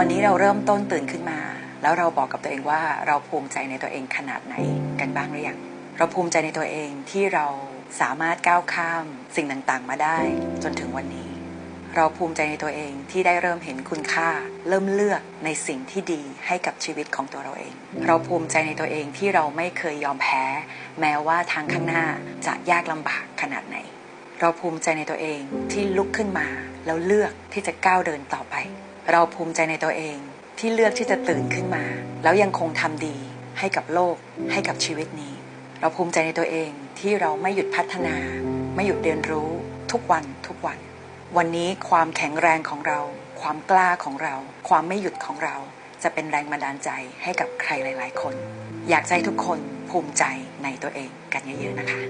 วันนี้เราเริ่มต้นตื่นขึ้นมา แล้วเราบอกกับตัวเองว่าเราภูมิใจในตัวเองขนาดไหนกันบ้างหรือยังเราภูมิใจในตัวเองที่เราสามารถก้าวข้ามสิ่งต่างๆ มาได้ จนถึงวันนี้ เราภูมิใจในตัวเองที่ได้เริ่มเห็นคุณค่า เริ่มเลือกในสิ่งที่ดีให้กับชีวิตของตัวเราเอง เราภูมิใจในตัวเองที่เราไม่เคยยอมแพ้ แม้ว่าทางข้างหน้าจะยากลำบากขนาดไหน เราภูมิใจในตัวเองที่ลุกขึ้นมาแล้วเลือกที่จะก้าวเดินต่อไป เราภูมิใจในตัวเองที่เลือกที่จะตื่นขึ้นมา แล้วยังคงทำดีให้กับโลกให้กับชีวิตนี้ เราภูมิใจในตัวเองที่เราไม่หยุดพัฒนา ไม่หยุดเรียนรู้ทุกวันทุกวัน วันนี้ความแข็งแรงของเรา ความกล้าของเรา ความไม่หยุดของเรา จะเป็นแรงบันดาลใจให้กับใครหลาย ๆ คน อยากให้ทุกคนภูมิใจในตัวเองกันเยอะๆนะคะ